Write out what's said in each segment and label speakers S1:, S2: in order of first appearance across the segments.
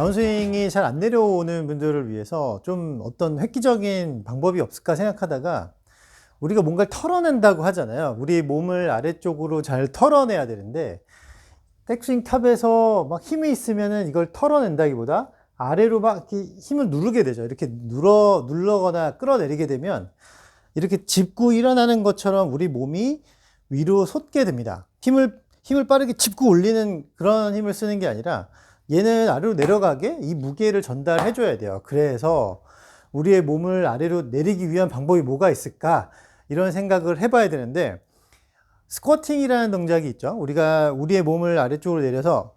S1: 다운스윙이 잘 안 내려오는 분들을 위해서 좀 어떤 획기적인 방법이 없을까 생각하다가 우리가 뭔가를 털어낸다고 하잖아요. 우리 몸을 아래쪽으로 잘 털어내야 되는데 백스윙 탑에서 막 힘이 있으면은 이걸 털어낸다기보다 아래로 막 힘을 누르게 되죠. 이렇게 눌러 눌러거나 끌어내리게 되면 이렇게 짚고 일어나는 것처럼 우리 몸이 위로 솟게 됩니다. 힘을 힘을 빠르게 짚고 올리는 그런 힘을 쓰는 게 아니라 얘는 아래로 내려가게 이 무게를 전달해 줘야 돼요. 그래서 우리의 몸을 아래로 내리기 위한 방법이 뭐가 있을까? 이런 생각을 해봐야 되는데 스쿼팅이라는 동작이 있죠. 우리가 우리의 몸을 아래쪽으로 내려서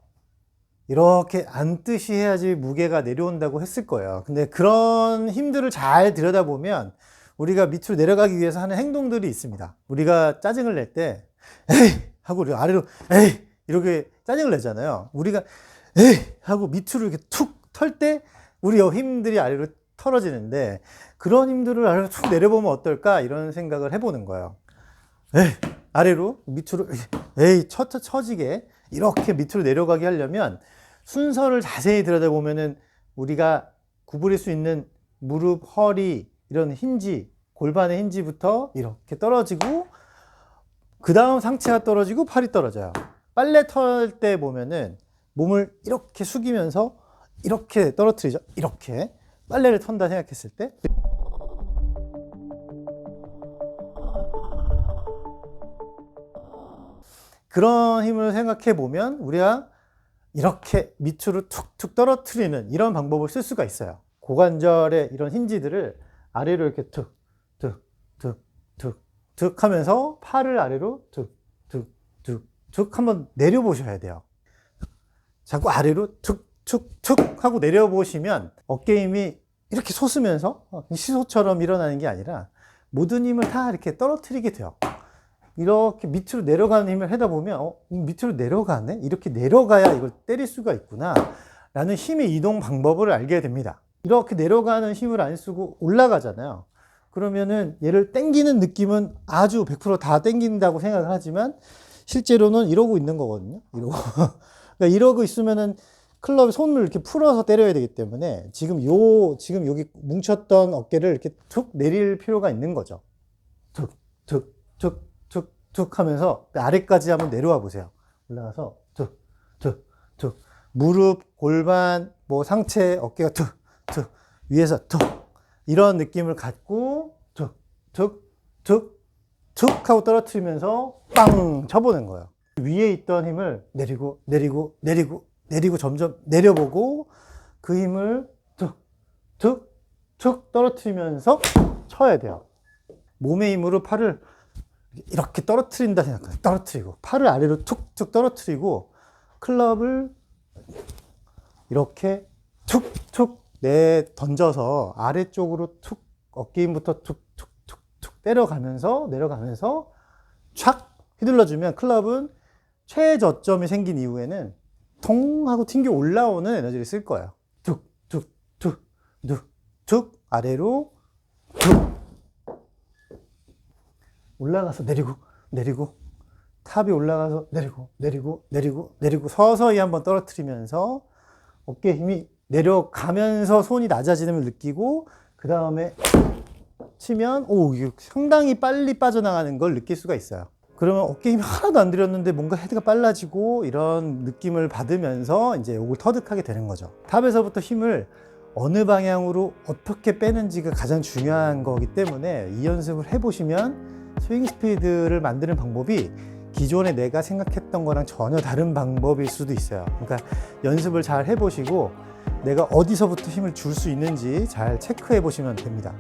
S1: 이렇게 앉듯이 해야지 무게가 내려온다고 했을 거예요. 근데 그런 힘들을 잘 들여다보면 우리가 밑으로 내려가기 위해서 하는 행동들이 있습니다. 우리가 짜증을 낼 때, 에이! 하고 우리 아래로, 에이! 이렇게 짜증을 내잖아요. 우리가, 에이! 하고 밑으로 이렇게 툭 털 때, 우리 힘들이 아래로 털어지는데, 그런 힘들을 아래로 툭 내려보면 어떨까? 이런 생각을 해보는 거예요. 에이! 아래로, 밑으로, 에이! 처, 처, 처지게, 이렇게 밑으로 내려가게 하려면, 순서를 자세히 들여다보면은, 우리가 구부릴 수 있는 무릎, 허리, 이런 힌지, 골반의 힌지부터 이렇게 떨어지고, 그 다음 상체가 떨어지고 팔이 떨어져요. 빨래 털 때 보면은 몸을 이렇게 숙이면서 이렇게 떨어뜨리죠. 이렇게. 빨래를 턴다 생각했을 때. 그런 힘을 생각해 보면 우리가 이렇게 밑으로 툭툭 떨어뜨리는 이런 방법을 쓸 수가 있어요. 고관절의 이런 힌지들을 아래로 이렇게 툭, 툭, 툭, 툭, 툭 하면서 팔을 아래로 툭, 툭, 툭, 툭 한번 내려보셔야 돼요. 자꾸 아래로 툭, 툭, 툭 하고 내려보시면 어깨 힘이 이렇게 솟으면서 시소처럼 일어나는 게 아니라 모든 힘을 다 이렇게 떨어뜨리게 돼요. 이렇게 밑으로 내려가는 힘을 하다 보면 어, 밑으로 내려가네? 이렇게 내려가야 이걸 때릴 수가 있구나 라는 힘의 이동 방법을 알게 됩니다. 이렇게 내려가는 힘을 안 쓰고 올라가잖아요. 그러면은 얘를 땡기는 느낌은 아주 100%다 땡긴다고 생각을 하지만 실제로는 이러고 있는 거거든요. 이러고. 그러니까 이러고 있으면은 클럽의 손을 이렇게 풀어서 때려야 되기 때문에 지금 요, 지금 여기 뭉쳤던 어깨를 이렇게 툭 내릴 필요가 있는 거죠. 툭, 툭, 툭, 툭, 툭 하면서 아래까지 한번 내려와 보세요. 올라가서 툭, 툭, 툭. 무릎, 골반, 뭐 상체, 어깨가 툭, 툭. 위에서 툭. 이런 느낌을 갖고 툭, 툭, 툭, 툭 하고 떨어뜨리면서 빵 쳐보는 거예요. 위에 있던 힘을 내리고, 내리고, 내리고, 내리고 점점 내려보고 그 힘을 툭, 툭, 툭 떨어뜨리면서 쳐야 돼요. 몸의 힘으로 팔을 이렇게 떨어뜨린다 생각해요. 떨어뜨리고 팔을 아래로 툭툭 떨어뜨리고 클럽을 이렇게 툭툭 내 던져서 아래쪽으로 툭 어깨 힘부터 툭툭툭툭 때려가면서 내려가면서 촥 휘둘러주면 클럽은 최저점이 생긴 이후에는 통 하고 튕겨 올라오는 에너지를 쓸 거예요. 툭, 툭, 툭, 툭, 툭, 아래로, 툭. 올라가서 내리고, 내리고, 탑이 올라가서 내리고, 내리고, 내리고, 내리고, 서서히 한번 떨어뜨리면서 어깨 힘이 내려가면서 손이 낮아지는 걸 느끼고, 그 다음에 치면, 오, 이게 상당히 빨리 빠져나가는 걸 느낄 수가 있어요. 그러면 어깨 힘이 하나도 안 들였는데 뭔가 헤드가 빨라지고 이런 느낌을 받으면서 이제 이걸 터득하게 되는 거죠. 탑에서부터 힘을 어느 방향으로 어떻게 빼는지가 가장 중요한 거기 때문에 이 연습을 해보시면 스윙 스피드를 만드는 방법이 기존에 내가 생각했던 거랑 전혀 다른 방법일 수도 있어요. 그러니까 연습을 잘 해보시고 내가 어디서부터 힘을 줄 수 있는지 잘 체크해 보시면 됩니다.